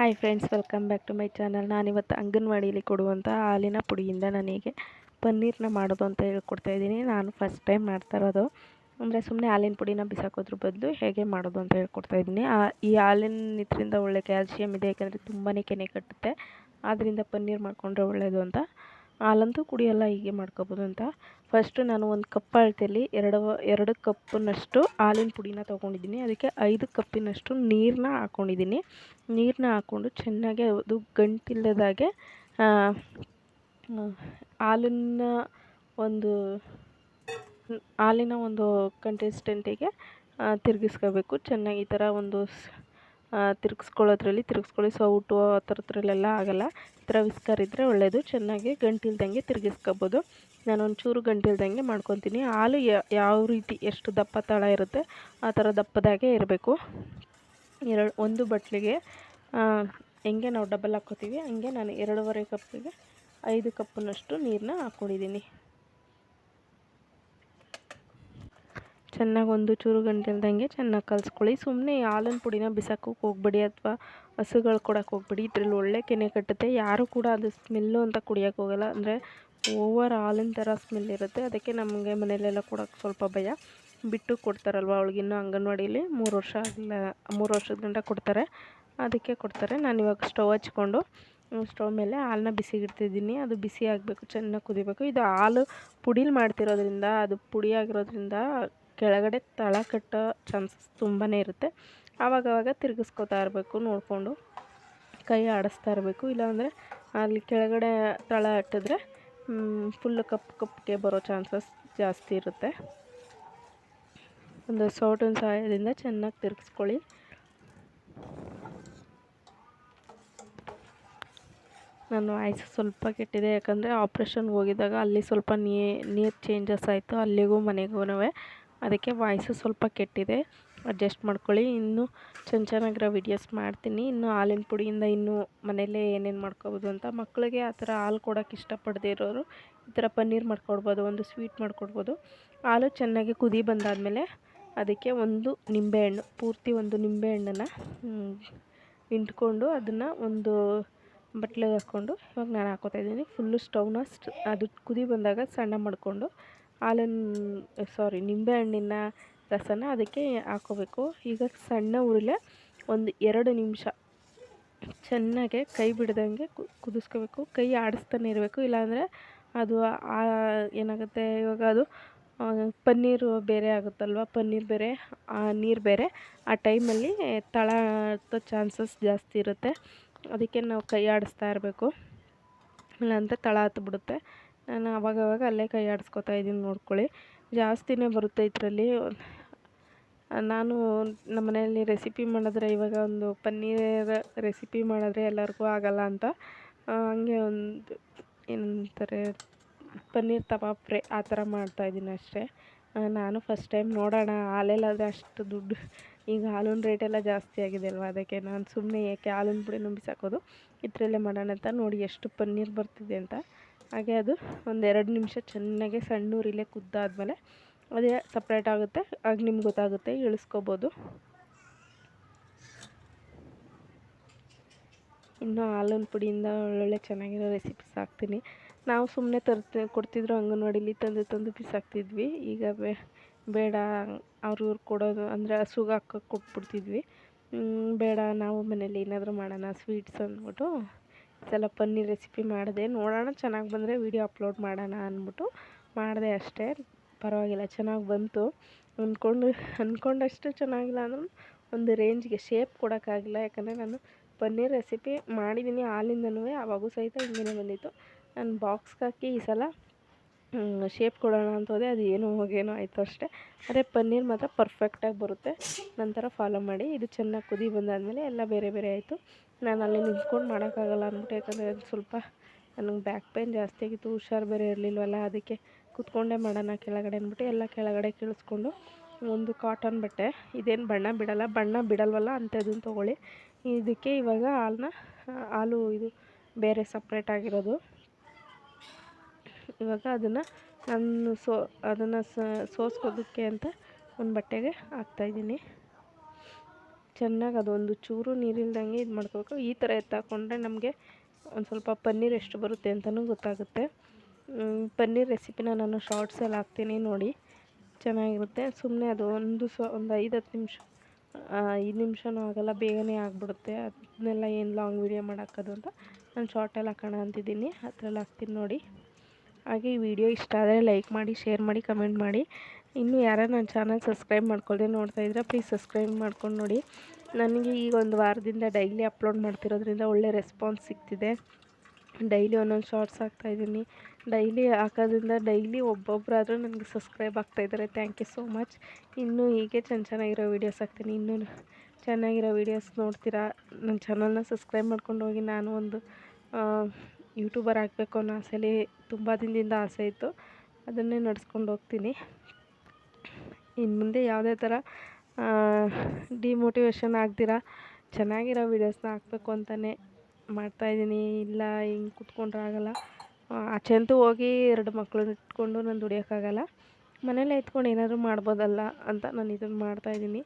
Hi friends welcome back to my channel ನಾನಿವತ್ತು ಅಂಗನವಾಡಿಯಲ್ಲಿ ಕೊಡುವಂಥ ಹಾಲಿನ ಪುಡಿಯಿಂದ ನನಗೆ ಪನ್ನೀರ್ನ ಮಾಡೋದು ಅಂತ ಹೇಳ್ಕೊಡ್ತಾ ಇದ್ದೀನಿ. ನಾನು ಫಸ್ಟ್ ಟೈಮ್ ಮಾಡ್ತಾ ಇರೋದು. ಅಂದರೆ ಸುಮ್ಮನೆ ಹಾಲಿನ ಪುಡಿನ ಬಿಸಾಕೋದ್ರ ಬದಲು ಹೇಗೆ ಮಾಡೋದು ಅಂತ ಹೇಳ್ಕೊಡ್ತಾ ಇದ್ದೀನಿ. ಈ ಹಾಲಿನ ಇದರಿಂದ ಒಳ್ಳೆ ಕ್ಯಾಲ್ಶಿಯಮ್ ಇದೆ, ಯಾಕೆಂದರೆ ತುಂಬಾ ಕೆನೆ ಕಟ್ಟುತ್ತೆ. ಆದ್ದರಿಂದ ಪನ್ನೀರ್ ಮಾಡಿಕೊಂಡ್ರೆ ಒಳ್ಳೆಯದು ಅಂತ ಹಾಲಂತೂ ಕುಡಿಯೋಲ್ಲ, ಹೀಗೆ ಮಾಡ್ಕೋಬೋದು ಅಂತ. ಫಸ್ಟು ನಾನು ಒಂದು ಕಪ್ ಅಳತೆಯಲ್ಲಿ ಎರಡು ಎರಡು ಕಪ್ಪಿನಷ್ಟು ಹಾಲಿನ ಪುಡಿನ ತೊಗೊಂಡಿದ್ದೀನಿ. ಅದಕ್ಕೆ ಐದು ಕಪ್ಪಿನಷ್ಟು ನೀರನ್ನ ಹಾಕ್ಕೊಂಡಿದ್ದೀನಿ ನೀರನ್ನ ಹಾಕ್ಕೊಂಡು ಚೆನ್ನಾಗಿ ಅದು ಗಂಟಿಲ್ಲದಾಗೆ ಹಾಲನ್ನ ಒಂದು, ಹಾಲಿನ ಒಂದು ಕಂಟೆಸ್ಟೆಂಟಿಗೆ ತಿರುಗಿಸ್ಕೋಬೇಕು. ಚೆನ್ನಾಗಿ ಈ ಥರ ಒಂದು ತಿರುಗಿಸ್ಕೊಳ್ಳೋದ್ರಲ್ಲಿ, ತಿರುಗಿಸ್ಕೊಳ್ಳಿ ಸೌಟು ಆ ಥರದ್ರಲ್ಲೆಲ್ಲ ಆಗೋಲ್ಲ. ಈ ಥರ ವಿಸ್ಕರ್ ಇದ್ದರೆ ಒಳ್ಳೆಯದು ಚೆನ್ನಾಗಿ ಗಂಟಿಲ್ದಂಗೆ ತಿರುಗಿಸ್ಕೋಬೋದು. ನಾನು ಒಂಚೂರು ಗಂಟಿಲ್ದಂಗೆ ಮಾಡ್ಕೊತೀನಿ. ಹಾಲು ಯಾವ ರೀತಿ, ಎಷ್ಟು ದಪ್ಪ ತಳ ಇರುತ್ತೆ, ಆ ಥರ ದಪ್ಪದಾಗೆ ಇರಬೇಕು. ಎರಡು, ಒಂದು ಬಟ್ಲಿಗೆ ಹೆಂಗೆ ನಾವು ಡಬಲ್ ಹಾಕ್ಕೋತೀವಿ, ಹಂಗೆ ನಾನು ಎರಡೂವರೆ ಕಪ್ಪಿಗೆ ಐದು ಕಪ್ಪಿನಷ್ಟು ನೀರನ್ನ ಹಾಕ್ಕೊಂಡಿದ್ದೀನಿ ಚೆನ್ನಾಗಿ ಒಂದು ಚೂರು ಗಂಟೆಲ್ದಂಗೆ ಚೆನ್ನಾಗಿ ಕಲಿಸ್ಕೊಳ್ಳಿ. ಸುಮ್ಮನೆ ಹಾಲಿನ ಪುಡಿನ ಬಿಸಾಕೋಕೆ ಹೋಗ್ಬೇಡಿ ಅಥವಾ ಹಸುಗಳು ಕೊಡೋಕೆ ಹೋಗ್ಬೇಡಿ. ಇದ್ರಲ್ಲಿ ಒಳ್ಳೆ ಕೆನೆ ಕಟ್ಟುತ್ತೆ. ಯಾರು ಕೂಡ ಅದು ಸ್ಮೆಲ್ಲು ಅಂತ ಕುಡಿಯೋಕೆ ಹೋಗಲ್ಲ. ಅಂದರೆ ಓವರ್ ಹಾಲಿನ ಥರ ಸ್ಮೆಲ್ ಇರುತ್ತೆ. ಅದಕ್ಕೆ ನಮಗೆ ಮನೆಯಲ್ಲೆಲ್ಲ ಕೊಡೋಕೆ ಸ್ವಲ್ಪ ಭಯ. ಬಿಟ್ಟು ಕೊಡ್ತಾರಲ್ವ ಅವಳಿಗಿನ್ನೂ ಅಂಗನವಾಡಿಲಿ? ಮೂರು ವರ್ಷ ಆಗಿಲ್ಲ ಮೂರು ವರ್ಷದಿಂದ ಕೊಡ್ತಾರೆ. ಅದಕ್ಕೆ ಕೊಡ್ತಾರೆ. ನಾನು ಇವಾಗ ಸ್ಟವ್ ಹಚ್ಕೊಂಡು, ಸ್ಟವ್ ಮೇಲೆ ಹಾಲನ್ನ ಬಿಸಿಗಿಡ್ತಿದ್ದೀನಿ. ಅದು ಬಿಸಿ ಆಗಬೇಕು, ಚೆನ್ನಾಗಿ ಕುದಿಬೇಕು. ಇದು ಹಾಲು ಪುಡಿಲಿ ಮಾಡ್ತಿರೋದ್ರಿಂದ, ಅದು ಪುಡಿ ಆಗಿರೋದ್ರಿಂದ ಕೆಳಗಡೆ ತಳ ಕಟ್ಟೋ ಚಾನ್ಸಸ್ ತುಂಬಾ ಇರುತ್ತೆ. ಆವಾಗವಾಗ ತಿರುಗಿಸ್ಕೊತಾ ಇರಬೇಕು, ನೋಡಿಕೊಂಡು ಕೈ ಆಡಿಸ್ತಾ ಇರಬೇಕು. ಇಲ್ಲಾಂದರೆ ಅಲ್ಲಿ ಕೆಳಗಡೆ ತಳ ಹಟ್ಟಿದ್ರೆ ಫುಲ್ಲು ಕಪ್ಪು ಕಪ್ಪಿಗೆ ಬರೋ ಚಾನ್ಸಸ್ ಜಾಸ್ತಿ ಇರುತ್ತೆ. ಒಂದು ಸೌಟಿನ ಸಹಾಯದಿಂದ ಚೆನ್ನಾಗಿ ತಿರುಗಿಸ್ಕೊಳ್ಳಿ. ನಾನು ವಾಯ್ಸ್ ಸ್ವಲ್ಪ ಕೆಟ್ಟಿದೆ, ಯಾಕಂದರೆ ಆಪ್ರೇಷನ್ಗೆ ಹೋಗಿದ್ದಾಗ ಅಲ್ಲಿ ಸ್ವಲ್ಪ ನೀರು ಚೇಂಜಸ್ ಆಯಿತು. ಅಲ್ಲಿಗೂ ಮನೆಗೂ ಅದಕ್ಕೆ ವಾಯ್ಸು ಸ್ವಲ್ಪ ಕೆಟ್ಟಿದೆ. ಅಡ್ಜಸ್ಟ್ ಮಾಡ್ಕೊಳ್ಳಿ. ಇನ್ನೂ ಚೆನ್ನ ಚೆನ್ನಾಗಿರೋ ವೀಡಿಯೋಸ್ ಮಾಡ್ತೀನಿ. ಇನ್ನು ಹಾಲಿನ ಪುಡಿಯಿಂದ ಇನ್ನೂ ಮನೆಯಲ್ಲೇ ಏನೇನು ಮಾಡ್ಕೊಬೋದು ಅಂತ. ಮಕ್ಕಳಿಗೆ ಆ ಥರ ಹಾಲು ಕೊಡೋಕೆ ಇಷ್ಟಪಡದೇ ಇರೋರು ಈ ಥರ ಪನ್ನೀರ್ ಮಾಡ್ಕೊಡ್ಬೋದು, ಒಂದು ಸ್ವೀಟ್ ಮಾಡ್ಕೊಡ್ಬೋದು. ಹಾಲು ಚೆನ್ನಾಗಿ ಕುದಿ ಬಂದಾದಮೇಲೆ ಅದಕ್ಕೆ ಒಂದು ನಿಂಬೆಹಣ್ಣು ಪೂರ್ತಿ ಒಂದು ನಿಂಬೆಹಣ್ಣನ್ನು ಹಿಂಡ್ಕೊಂಡು ಅದನ್ನು ಒಂದು ಬಟ್ಲಿಗೆ ಹಾಕ್ಕೊಂಡು ಇವಾಗ ನಾನು ಹಾಕೋತಾ ಇದ್ದೀನಿ. ಫುಲ್ಲು ಸ್ಟವ್ನ ಅದು ಕುದಿ ಬಂದಾಗ ಸಣ್ಣ ಮಾಡಿಕೊಂಡು ಹಾಲನ್ನು ಸಾರಿ ನಿಂಬೆಹಣ್ಣಿನ ರಸನ ಅದಕ್ಕೆ ಹಾಕೋಬೇಕು. ಈಗ ಸಣ್ಣ ಉರಿಲೆ ಒಂದು ಎರಡು ನಿಮಿಷ ಚೆನ್ನಾಗೆ ಕೈ ಬಿಡ್ದಂಗೆ ಕುದಿಸ್ಕೋಬೇಕು. ಕೈ ಆಡಿಸ್ತಾನೆ ಇರಬೇಕು, ಇಲ್ಲಾಂದರೆ ಅದು ಏನಾಗುತ್ತೆ, ಇವಾಗ ಅದು ಪನ್ನೀರು ಬೇರೆ ಆಗುತ್ತಲ್ವ, ಪನ್ನೀರ್ ಬೇರೆ ನೀರು ಬೇರೆ, ಆ ಟೈಮಲ್ಲಿ ತಳ ಚಾನ್ಸಸ್ ಜಾಸ್ತಿ ಇರುತ್ತೆ. ಅದಕ್ಕೆ ನಾವು ಕೈ ಆಡಿಸ್ತಾ ಇರಬೇಕು. ಇಲ್ಲಾಂದರೆ ತಳ ಹತ್ಬಿಡುತ್ತೆ. ನಾನು ಅವಾಗವಾಗ ಅಲ್ಲೇ ಕೈ ಆಡಿಸ್ಕೊತಾ ಇದ್ದೀನಿ, ನೋಡ್ಕೊಳ್ಳಿ. ಜಾಸ್ತಿನೇ ಬರುತ್ತೆ ಇದರಲ್ಲಿ. ನಾನು ನಮ್ಮ ಮನೆಯಲ್ಲಿ ರೆಸಿಪಿ ಮಾಡಿದ್ರೆ ಇವಾಗ ಒಂದು ಪನ್ನೀರ್ ರೆಸಿಪಿ ಮಾಡಿದ್ರೆ ಎಲ್ಲರಿಗೂ ಆಗಲ್ಲ ಅಂತ. ಹಂಗೆ ಒಂದು ಏನಂತಾರೆ, ಪನ್ನೀರ್ ತಬಾಬ್ ಫ್ರೈ ಆ ಥರ ಮಾಡ್ತಾಯಿದ್ದೀನಿ ಅಷ್ಟೇ. ನಾನು ಫಸ್ಟ್ ಟೈಮ್ ನೋಡೋಣ. ಹಾಲೆಲ್ಲಾದರೆ ಅಷ್ಟು ದುಡ್ಡು. ಈಗ ಹಾಲಿನ ರೇಟೆಲ್ಲ ಜಾಸ್ತಿ ಆಗಿದೆ ಅಲ್ವ? ಅದಕ್ಕೆ ನಾನು ಸುಮ್ಮನೆ ಏಕೆ ಹಾಲಿನ ಪುಡಿ ಬಿಸಾಕೋದು ಇದರಲ್ಲೇ ಮಾಡೋಣ ಅಂತ ನೋಡಿ ಎಷ್ಟು ಪನ್ನೀರ್ ಬರ್ತಿದೆ ಅಂತ. ಹಾಗೆ ಅದು ಒಂದೆರಡು ನಿಮಿಷ ಚೆನ್ನಾಗಿ ಸಣ್ಣ ಉರಿಲೇ ಕುದ್ದಾದಮೇಲೆ ಅದೇ ಸಪ್ರೇಟ್ ಆಗುತ್ತೆ. ಆಗ ನಿಮ್ಗೆ ಗೊತ್ತಾಗುತ್ತೆ, ಇಳಿಸ್ಕೋಬೋದು. ಇನ್ನು ಹಾಲಿನ ಪುಡಿಯಿಂದ ಒಳ್ಳೊಳ್ಳೆ ಚೆನ್ನಾಗಿರೋ ರೆಸಿಪೀಸ್ ಹಾಕ್ತೀನಿ. ನಾವು ಸುಮ್ಮನೆ ತರ್ತಿ, ಕೊಡ್ತಿದ್ರು ಅಂಗನವಾಡಿಲಿ ತಂದು ತಂದು ಬಿಸಾಕ್ತಿದ್ವಿ. ಈಗ ಬೇಡ ಅವ್ರ ಇವ್ರು ಕೊಡೋದು ಅಂದರೆ ಹಸುಗೆ ಹಾಕೋಕೆ ಕೊಟ್ಬಿಡ್ತಿದ್ವಿ ಬೇಡ ನಾವು ಮನೇಲಿ ಏನಾದರೂ ಮಾಡೋಣ ಸ್ವೀಟ್ಸ್ ಅಂದ್ಬಿಟ್ಟು. ಸಲ ಪನ್ನೀರ್ ರೆಸಿಪಿ ಮಾಡಿದೆ. ನೋಡೋಣ, ಚೆನ್ನಾಗಿ ಬಂದರೆ ವೀಡಿಯೋ ಅಪ್ಲೋಡ್ ಮಾಡೋಣ ಅಂದ್ಬಿಟ್ಟು ಮಾಡಿದೆ ಅಷ್ಟೇ. ಪರವಾಗಿಲ್ಲ, ಚೆನ್ನಾಗಿ ಬಂತು. ಅಂದ್ಕೊಂಡು ಅಂದ್ಕೊಂಡಷ್ಟು ಚೆನ್ನಾಗಿಲ್ಲ ಅಂದ್ರೂ ಒಂದು ರೇಂಜ್ಗೆ ಶೇಪ್ ಕೊಡೋಕ್ಕಾಗಿಲ್ಲ. ಯಾಕಂದರೆ ನಾನು ಪನ್ನೀರ್ ರೆಸಿಪಿ ಮಾಡಿದ್ದೀನಿ ಹಾಲಿಂದನೂ, ಆವಾಗೂ ಸಹಿತ ಹಿಂಗೇ ಬಂದಿತ್ತು. ನಾನು ಬಾಕ್ಸ್ಗೆ ಹಾಕಿ ಈ ಸಲ ಶೇಪ್ ಕೊಡೋಣ ಅಂತ ಹೋದೆ. ಅದು ಏನೋ ಹೋಗೇನೋ ಆಯಿತು ಅಷ್ಟೇ. ಅದೇ ಪನ್ನೀರ್ ಮಾತ್ರ ಪರ್ಫೆಕ್ಟಾಗಿ ಬರುತ್ತೆ. ನಂತರ ಫಾಲೋ ಮಾಡಿ. ಇದು ಚೆನ್ನಾಗಿ ಕುದಿ ಬಂದಾದಮೇಲೆ ಎಲ್ಲ ಬೇರೆ ಬೇರೆ ಆಯಿತು. ನಾನು ಅಲ್ಲಿ ನಿಂತ್ಕೊಂಡು ಮಾಡೋಕ್ಕಾಗಲ್ಲ ಅಂದ್ಬಿಟ್ಟು, ಯಾಕಂದರೆ ಅದು ಸ್ವಲ್ಪ ನನಗೆ ಬ್ಯಾಕ್ ಪೇನ್ ಜಾಸ್ತಿ ಆಗಿತ್ತು, ಹುಷಾರು ಬೇರೆ ಇರಲಿಲ್ವಲ್ಲ, ಅದಕ್ಕೆ ಕೂತ್ಕೊಂಡೇ ಮಾಡೋಣ ಕೆಳಗಡೆ ಅಂದ್ಬಿಟ್ಟು ಎಲ್ಲ ಕೆಳಗಡೆ ಕೀಳಿಸ್ಕೊಂಡು ಒಂದು ಕಾಟನ್ ಬಟ್ಟೆ, ಇದೇನು ಬಣ್ಣ ಬಿಡಲ್ಲ, ಬಣ್ಣ ಬಿಡಲ್ವಲ್ಲ ಅಂಥದ್ದನ್ನು ತೊಗೊಳ್ಳಿ. ಇದಕ್ಕೆ ಇವಾಗ ಹಾಲನ್ನ ಹಾಲು ಇದು ಬೇರೆ ಸಪ್ರೇಟ್ ಆಗಿರೋದು. ಇವಾಗ ಅದನ್ನು ನಾನು ಸೋ, ಅದನ್ನು ಸೋಸ್ಕೋದಕ್ಕೆ ಅಂತ ಒಂದು ಬಟ್ಟೆಗೆ ಹಾಕ್ತಾಯಿದ್ದೀನಿ ಚೆನ್ನಾಗಿ ಅದೊಂದು ಚೂರು ನೀರಿಲ್ದಂಗೆ ಇದು ಮಾಡ್ಕೋಬೇಕು. ಈ ಥರ ಎತ್ತಾಕೊಂಡ್ರೆ ನಮಗೆ ಒಂದು ಸ್ವಲ್ಪ ಪನ್ನೀರ್ ಎಷ್ಟು ಬರುತ್ತೆ ಅಂತಲೂ ಗೊತ್ತಾಗುತ್ತೆ. ಪನ್ನೀರ್ ರೆಸಿಪಿನ ನಾನು ಶಾರ್ಟ್ಸಲ್ಲಿ ಹಾಕ್ತೀನಿ ನೋಡಿ. ಚೆನ್ನಾಗಿರುತ್ತೆ. ಸುಮ್ಮನೆ ಅದು ಒಂದು ಸ್ವ, ಒಂದು ಐದು ಹತ್ತು ನಿಮಿಷ ಐದು ನಿಮಿಷನೂ ಆಗಲ್ಲ, ಬೇಗನೆ ಆಗಿಬಿಡುತ್ತೆ. ಅದನ್ನೆಲ್ಲ ಏನು ಲಾಂಗ್ ವೀಡಿಯೋ ಮಾಡೋಕ್ಕದು ಅಂತ ನಾನು ಶಾರ್ಟಲ್ಲಿ ಹಾಕೋಣ ಅಂತಿದ್ದೀನಿ. ಅದ್ರಲ್ಲಿ ಹಾಕ್ತೀನಿ ನೋಡಿ. ಹಾಗೆ ಈ ವಿಡಿಯೋ ಇಷ್ಟ ಆದರೆ ಲೈಕ್ ಮಾಡಿ ಶೇರ್ ಮಾಡಿ ಕಮೆಂಟ್ ಮಾಡಿ. ಇನ್ನೂ ಯಾರು ನನ್ನ ಚಾನಲ್ ಸಬ್ಸ್ಕ್ರೈಬ್ ಮಾಡ್ಕೊಳ್ಳಿ ನೋಡ್ತಾ ಇದ್ರೆ ಪ್ಲೀಸ್ ಸಬ್ಸ್ಕ್ರೈಬ್ ಮಾಡ್ಕೊಂಡು ನೋಡಿ. ನನಗೆ ಈಗ ಒಂದು ವಾರದಿಂದ ಡೈಲಿ ಅಪ್ಲೋಡ್ ಮಾಡ್ತಿರೋದ್ರಿಂದ ಒಳ್ಳೆ ರೆಸ್ಪಾನ್ಸ್ ಸಿಗ್ತಿದೆ. ಡೈಲಿ ಒಂದೊಂದು ಶಾರ್ಟ್ಸ್ ಹಾಕ್ತಾಯಿದ್ದೀನಿ ಡೈಲಿ ಹಾಕೋದ್ರಿಂದ ಡೈಲಿ ಒಬ್ಬೊಬ್ಬರಾದರೂ ನನಗೆ ಸಬ್ಸ್ಕ್ರೈಬ್ ಆಗ್ತಾಯಿದ್ದಾರೆ ಥ್ಯಾಂಕ್ ಯು ಸೋ ಮಚ್ ಇನ್ನೂ ಹೀಗೆ ಚೆನ್ನ ಚೆನ್ನಾಗಿರೋ ವೀಡಿಯೋಸ್ ಹಾಕ್ತೀನಿ. ಇನ್ನೂ ಚೆನ್ನಾಗಿರೋ ವೀಡಿಯೋಸ್ ನೋಡ್ತೀರಾ? ನನ್ನ ಚಾನಲ್ನ ಸಬ್ಸ್ಕ್ರೈಬ್ ಮಾಡ್ಕೊಂಡು ಹೋಗಿ ನಾನು ಒಂದು ಯೂಟ್ಯೂಬರ್ ಆಗಬೇಕು ಅನ್ನೋ ಆಸೆಯಲ್ಲಿ ತುಂಬ ದಿನದಿಂದ ಆಸೆ ಇತ್ತು. ಅದನ್ನೇ ನಡೆಸ್ಕೊಂಡು ಹೋಗ್ತೀನಿ. ಇನ್ನು ಮುಂದೆ ಯಾವುದೇ ಥರ ಡಿಮೋಟಿವೇಶನ್ ಆಗ್ದಿರ ಚೆನ್ನಾಗಿರೋ ವೀಡಿಯೋಸ್ನ ಹಾಕ್ಬೇಕು ಅಂತಲೇ ಮಾಡ್ತಾಯಿದ್ದೀನಿ ಇಲ್ಲ, ಹಿಂಗೆ ಕುತ್ಕೊಂಡ್ರೆ ಆಚೆ ಅಂತೂ ಹೋಗಿ ಎರಡು ಮಕ್ಕಳನ್ನ ಇಟ್ಕೊಂಡು ನಾನು ದುಡಿಯೋಕ್ಕಾಗಲ್ಲ. ಮನೇಲೇ ಇದ್ಕೊಂಡು ಏನಾದರೂ ಮಾಡ್ಬೋದಲ್ಲ ಅಂತ ನಾನು ಇದನ್ನು ಮಾಡ್ತಾಯಿದ್ದೀನಿ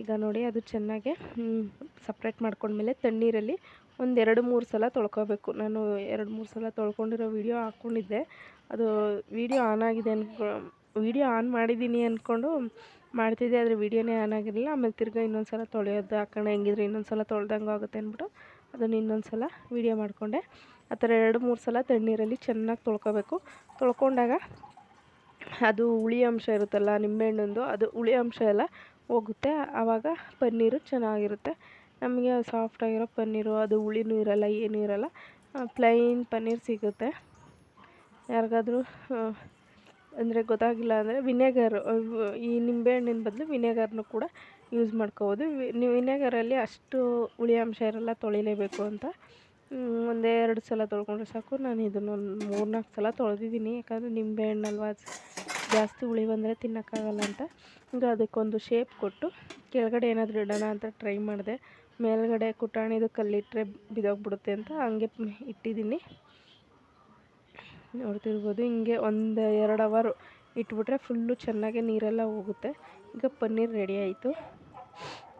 ಈಗ ನೋಡಿ, ಅದು ಚೆನ್ನಾಗೆ ಸಪ್ರೇಟ್ ಮಾಡ್ಕೊಂಡ್ಮೇಲೆ ತಣ್ಣೀರಲ್ಲಿ ಒಂದು ಎರಡು ಮೂರು ಸಲ ತೊಳ್ಕೊಬೇಕು. ನಾನು ಎರಡು ಮೂರು ಸಲ ತೊಳ್ಕೊಂಡಿರೋ ವೀಡಿಯೋ ಹಾಕ್ಕೊಂಡಿದ್ದೆ. ಅದು ವೀಡಿಯೋ ಆನ್ ಆಗಿದೆ ಅನ್ಕೊ ವೀಡಿಯೋ ಆನ್ ಮಾಡಿದ್ದೀನಿ ಅಂದ್ಕೊಂಡು ಮಾಡ್ತಿದ್ದೆ, ಆದರೆ ವೀಡಿಯೋನೇ ಆನ್ ಆಗಿರಲಿಲ್ಲ. ಆಮೇಲೆ ತಿರ್ಗಿ ಇನ್ನೊಂದು ಸಲ ತೊಳೆಯೋದು ಹಾಕೋಣ ಹೆಂಗಿದ್ರೆ ಇನ್ನೊಂದು ಸಲ ತೊಳ್ದಂಗೆ ಆಗುತ್ತೆ ಅಂದ್ಬಿಟ್ಟು ಅದನ್ನು ಇನ್ನೊಂದು ಸಲ ವೀಡಿಯೋ ಮಾಡಿಕೊಂಡೆ. ಆ ಥರ ಎರಡು, ಮೂರು ಸಲ ತಣ್ಣೀರಲ್ಲಿ ಚೆನ್ನಾಗಿ ತೊಳ್ಕೊಬೇಕು. ತೊಳ್ಕೊಂಡಾಗ ಅದು ಹುಳಿ ಅಂಶ ಇರುತ್ತಲ್ಲ, ನಿಂಬೆಹಣ್ಣಂದು, ಅದು ಹುಳಿ ಅಂಶ ಎಲ್ಲ ಹೋಗುತ್ತೆ. ಆವಾಗ ಪನ್ನೀರು ಚೆನ್ನಾಗಿರುತ್ತೆ. ನಮಗೆ ಸಾಫ್ಟಾಗಿರೋ ಪನ್ನೀರು, ಅದು ಹುಳಿನೂ ಇರಲ್ಲ, ಏನೂ ಇರಲ್ಲ. ಪ್ಲೈನ್ ಪನ್ನೀರ್ ಸಿಗುತ್ತೆ. ಯಾರಿಗಾದ್ರೂ ಅಂದರೆ ಗೊತ್ತಾಗಿಲ್ಲ ಅಂದರೆ ವಿನೆಗರ್ ಈ ನಿಂಬೆಹಣ್ಣಿನ ಬದಲು ವಿನೆಗರ್ನು ಕೂಡ ಯೂಸ್ ಮಾಡ್ಕೋಬೋದು. ವಿನೆಗರಲ್ಲಿ ಅಷ್ಟು ಹುಳಿ ಅಂಶ ಇರಲ್ಲ ತೊಳಿಲೇಬೇಕು ಅಂತ. ಒಂದೆರಡು ಸಲ ತೊಳ್ಕೊಂಡ್ರೆ ಸಾಕು. ನಾನು ಇದನ್ನು ಒಂದು ಮೂರ್ನಾಲ್ಕು ಸಲ ತೊಳೆದಿದ್ದೀನಿ. ಯಾಕಂದರೆ ನಿಂಬೆಹಣ್ಣಲ್ವ ಜಾಸ್ತಿ ಹುಳಿ ಬಂದರೆ ತಿನ್ನೋಕ್ಕಾಗಲ್ಲ ಅಂತ. ಈಗ ಅದಕ್ಕೊಂದು ಶೇಪ್ ಕೊಟ್ಟು ಕೆಳಗಡೆ ಏನಾದರೂ ಇಡೋಣ ಅಂತ ಟ್ರೈ ಮಾಡಿದೆ. ಮೇಲ್ಗಡೆ ಕುಟಾಣಿದು ಕಲ್ಲಿಟ್ಟರೆ ಬಿದೋಗ್ಬಿಡುತ್ತೆ ಅಂತ ಹಂಗೆ ಇಟ್ಟಿದ್ದೀನಿ. ನೋಡ್ತಿರ್ಬೋದು. ಹಿಂಗೆ ಒಂದು ಎರಡು ಅವರು ಇಟ್ಬಿಟ್ರೆ ಫುಲ್ಲು ಚೆನ್ನಾಗೆ ನೀರೆಲ್ಲ ಹೋಗುತ್ತೆ. ಈಗ ಪನ್ನೀರ್ ರೆಡಿ ಆಯಿತು.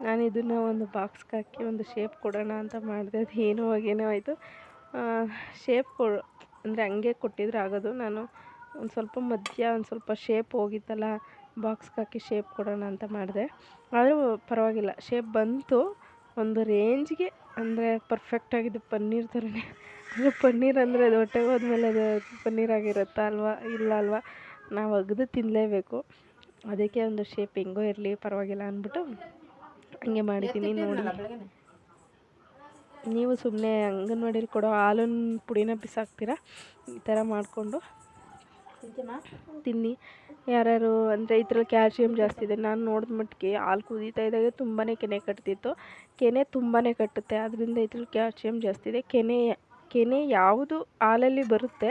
ನಾನು ಇದನ್ನು ಒಂದು ಬಾಕ್ಸ್ಗೆ ಹಾಕಿ ಒಂದು ಶೇಪ್ ಕೊಡೋಣ ಅಂತ ಮಾಡಿದೆ. ಅದು ಏನೋ ಹಾಗೇನೋ ಆಯಿತು. ಶೇಪ್ ಕೊ, ಅಂದರೆ ಹಂಗೆ ಕೊಟ್ಟಿದ್ರೆ ಆಗೋದು. ನಾನು ಒಂದು ಸ್ವಲ್ಪ ಮಧ್ಯ, ಒಂದು ಸ್ವಲ್ಪ ಶೇಪ್ ಹೋಗಿತ್ತಲ್ಲ ಬಾಕ್ಸ್ಗೆ ಹಾಕಿ ಶೇಪ್ ಕೊಡೋಣ ಅಂತ ಮಾಡಿದೆ. ಆದರೂ ಪರವಾಗಿಲ್ಲ. ಶೇಪ್ ಬಂತು. ಒಂದು ರೇಂಜ್ಗೆ ಅಂದರೆ ಪರ್ಫೆಕ್ಟಾಗಿದ್ದು ಪನ್ನೀರ್ ಥರನೇ ಪನ್ನೀರ್ ಅಂದರೆ ಅದು ಹೊಟ್ಟೆಗೆ ಹೋದ್ಮೇಲೆ ಅದು ಪನ್ನೀರ್ ಆಗಿರುತ್ತಾ ಅಲ್ವಾ? ಇಲ್ಲ ಅಲ್ವಾ? ನಾವು ಅಗ್ದು ತಿನ್ನಲೇಬೇಕು ಅದಕ್ಕೆ ಒಂದು ಶೇಪ್ ಹೆಂಗೋ ಇರಲಿ ಪರವಾಗಿಲ್ಲ ಅಂದ್ಬಿಟ್ಟು ಹಂಗೆ ಮಾಡಿದ್ದೀನಿ ನೋಡಿ. ನೀವು ಸುಮ್ಮನೆ ಅಂಗನವಾಡಿಲಿ ಕೊಡೋ ಹಾಲಿನ ಪುಡಿನ ಬಿಸಾಕ್ತೀರಾ? ಈ ಥರ ಮಾಡಿಕೊಂಡು ತಿನ್ನಿ. ಯಾರ್ಯಾರು ಅಂದರೆ ಇದ್ರಲ್ಲಿ ಕ್ಯಾಲ್ಶಿಯಮ್ ಜಾಸ್ತಿ ಇದೆ. ನಾನು ನೋಡಿದ ಮಟ್ಟಿಗೆ ಹಾಲು ಕುದೀತಾ ಇದ್ದಾಗ ತುಂಬಾ ಕೆನೆ ಕಟ್ತಿತ್ತು. ಕೆನೆ ತುಂಬಾ ಕಟ್ಟುತ್ತೆ. ಅದರಿಂದ ಇದ್ರಲ್ಲಿ ಕ್ಯಾಲ್ಶಿಯಮ್ ಜಾಸ್ತಿ ಇದೆ. ಕೆನೆ ಕೆನೆ ಯಾವುದು ಹಾಲಲ್ಲಿ ಬರುತ್ತೆ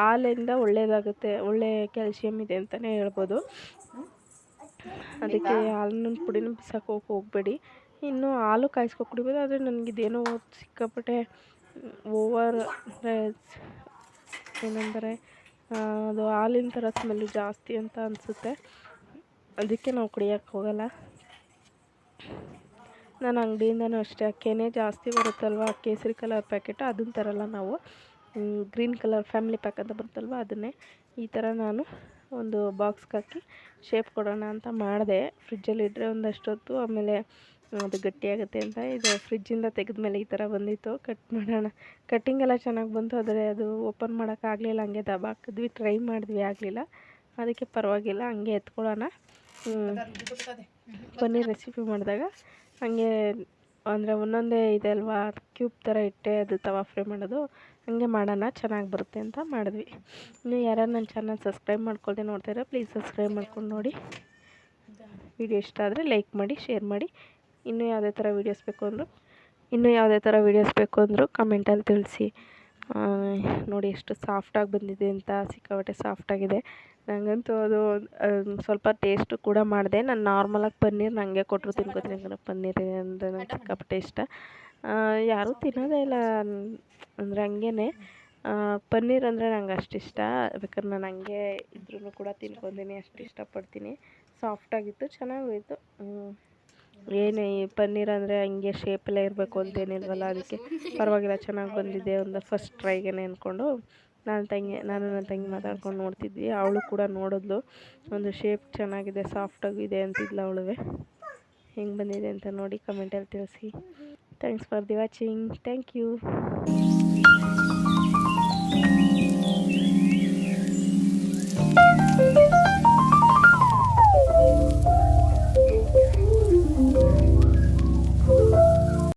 ಹಾಲಿಂದ ಒಳ್ಳೆಯದಾಗುತ್ತೆ ಒಳ್ಳೆ ಕ್ಯಾಲ್ಸಿಯಂ ಇದೆ ಅಂತಲೇ ಹೇಳ್ಬೋದು. ಅದಕ್ಕೆ ಹಾಲಿನ ಪುಡಿನ ಬಿಸಾಕೋಕೆ ಹೋಗಬೇಡಿ. ಇನ್ನು ಹಾಲು ಕಾಯಿಸ್ಕೊ ಕುಡಿಬೋದು ಆದರೆ ನನಗಿದೇನೋ ಸಿಕ್ಕಾಪಟ್ಟೆ ಓವರ್ ಏನಂದರೆ ಅದು ಹಾಲಿನ ಥರ ಸ್ಮೆಲ್ಲು ಜಾಸ್ತಿ ಅಂತ ಅನಿಸುತ್ತೆ. ಅದಕ್ಕೆ ನಾವು ಕುಡಿಯೋಕ್ಕೆ ಹೋಗಲ್ಲ. ನಾನು ಅಂಗಡಿಯಿಂದನೂ ಅಷ್ಟೇ. ಅಕ್ಕಿಯೇ ಜಾಸ್ತಿ ಬರುತ್ತಲ್ವ? ಕೇಸರಿ ಕಲರ್ ಪ್ಯಾಕೆಟ್ ಅದನ್ನ ತರಲ್ಲ ನಾವು. ಗ್ರೀನ್ ಕಲರ್ ಫ್ಯಾಮಿಲಿ ಪ್ಯಾಕ್ ಅಂತ ಬರುತ್ತಲ್ವ? ಅದನ್ನೇ ಈ ಥರ ನಾನು ಒಂದು ಬಾಕ್ಸ್ಗೆ ಹಾಕಿ ಶೇಪ್ ಕೊಡೋಣ ಅಂತ ಮಾಡಿದೆ. ಫ್ರಿಜ್ಜಲ್ಲಿ ಇಟ್ಟರೆ ಒಂದಷ್ಟೊತ್ತು ಆಮೇಲೆ ಅದು ಗಟ್ಟಿಯಾಗುತ್ತೆ ಅಂತ ಇದು ಫ್ರಿಜ್ಜಿಂದ ತೆಗೆದ್ಮೇಲೆ ಈ ಥರ ಬಂದಿತ್ತು. ಕಟ್ ಮಾಡೋಣ. ಕಟ್ಟಿಂಗ್ ಎಲ್ಲ ಚೆನ್ನಾಗಿ ಬಂತು, ಆದರೆ ಅದು ಓಪನ್ ಮಾಡೋಕ್ಕಾಗಲಿಲ್ಲ ಹಂಗೆ ದಬ ಹಾಕಿದ್ವಿ ಟ್ರೈ ಮಾಡಿದ್ವಿ, ಆಗಲಿಲ್ಲ. ಅದಕ್ಕೆ ಪರವಾಗಿಲ್ಲ, ಹಂಗೆ ಎತ್ಕೊಳ್ಳೋಣ. ಪನ್ನೀರ್ ರೆಸಿಪಿ ಮಾಡಿದಾಗ ಹಾಗೆ ಅಂದರೆ ಒಂದೊಂದೇ ಇದೆ ಅಲ್ವಾ? ಕ್ಯೂಬ್ ಥರ ಇಟ್ಟೆ ಅದು ತವಾ ಫ್ರೈ ಮಾಡೋದು. ಹಾಗೆ ಮಾಡೋಣ, ಚೆನ್ನಾಗಿ ಬರುತ್ತೆ ಅಂತ ಮಾಡಿದ್ವಿ. ಇನ್ನು ಯಾರು ನನ್ನ ಚಾನಲ್ ಸಬ್ಸ್ಕ್ರೈಬ್ ಮಾಡ್ಕೊಳ್ದೆ ನೋಡ್ತಾಯಿರೋ ಪ್ಲೀಸ್ ಸಬ್ಸ್ಕ್ರೈಬ್ ಮಾಡ್ಕೊಂಡು ನೋಡಿ. ವಿಡಿಯೋ ಇಷ್ಟ ಆದರೆ ಲೈಕ್ ಮಾಡಿ ಶೇರ್ ಮಾಡಿ. ಇನ್ನೂ ಯಾವುದೇ ಥರ ವೀಡಿಯೋಸ್ ಬೇಕು ಅಂದರು, ಇನ್ನೂ ಯಾವುದೇ ಥರ ವೀಡಿಯೋಸ್ ಬೇಕು ಅಂದರು ಕಮೆಂಟಲ್ಲಿ ತಿಳಿಸಿ. ನೋಡಿ ಎಷ್ಟು ಸಾಫ್ಟಾಗಿ ಬಂದಿದೆ ಅಂತ, ಸಿಕ್ಕಾಪಟ್ಟೆ ಸಾಫ್ಟಾಗಿದೆ ನನಗಂತೂ ಅದು ಸ್ವಲ್ಪ ಟೇಸ್ಟು ಕೂಡ ಮಾಡಿದೆ. ನಾನು ನಾರ್ಮಲಾಗಿ ಪನ್ನೀರ್ ನನಗೆ ಕೊಟ್ಟರು ತಿನ್ಕೋತೀನಿ. ಯಾಕಂದರೆ ಪನ್ನೀರ್ ಅಂದರೆ ನಂಗೆ ಸಿಕ್ಕಾಪಟ್ಟೆ ಇಷ್ಟ. ಯಾರೂ ತಿನ್ನೋದೇ ಇಲ್ಲ ಅಂದರೆ ಹಂಗೇ ಪನ್ನೀರ್ ಅಂದರೆ ನಂಗೆ ಅಷ್ಟು ಇಷ್ಟ. ಬೇಕಾದ್ರೆ ನಾನು ಹಂಗೆ ಇದ್ರೂ ಕೂಡ ತಿನ್ಕೊತೀನಿ ಅಷ್ಟು ಇಷ್ಟಪಡ್ತೀನಿ. ಸಾಫ್ಟಾಗಿತ್ತು ಚೆನ್ನಾಗಿತ್ತು. ಏನೇ ಈ ಪನ್ನೀರ್ ಅಂದರೆ ಹಂಗೆ ಶೇಪಲ್ಲೇ ಇರಬೇಕು ಅಂತೇನಿಲ್ವಲ್ಲ ಅದಕ್ಕೆ ಪರವಾಗಿಲ್ಲ ಚೆನ್ನಾಗಿ ಬಂದಿದೆ ಒಂದು ಫಸ್ಟ್ ಟ್ರೈಗೆ ಅಂದ್ಕೊಂಡು ನನ್ನ ತಂಗಿ, ನಾನು ನನ್ನ ತಂಗಿ ಮಾತಾಡ್ಕೊಂಡು ನೋಡ್ತಿದ್ವಿ. ಅವಳು ಕೂಡ ನೋಡಿದ್ಲು. ಒಂದು ಶೇಪ್ ಚೆನ್ನಾಗಿದೆ ಸಾಫ್ಟಾಗಿದೆ ಅಂತಿದ್ಲು ಅವಳಿಗೆ ಹೆಂಗೆ ಬಂದಿದೆ ಅಂತ ನೋಡಿ ಕಮೆಂಟಲ್ಲಿ ತಿಳಿಸಿ. Thanks for the watching thank you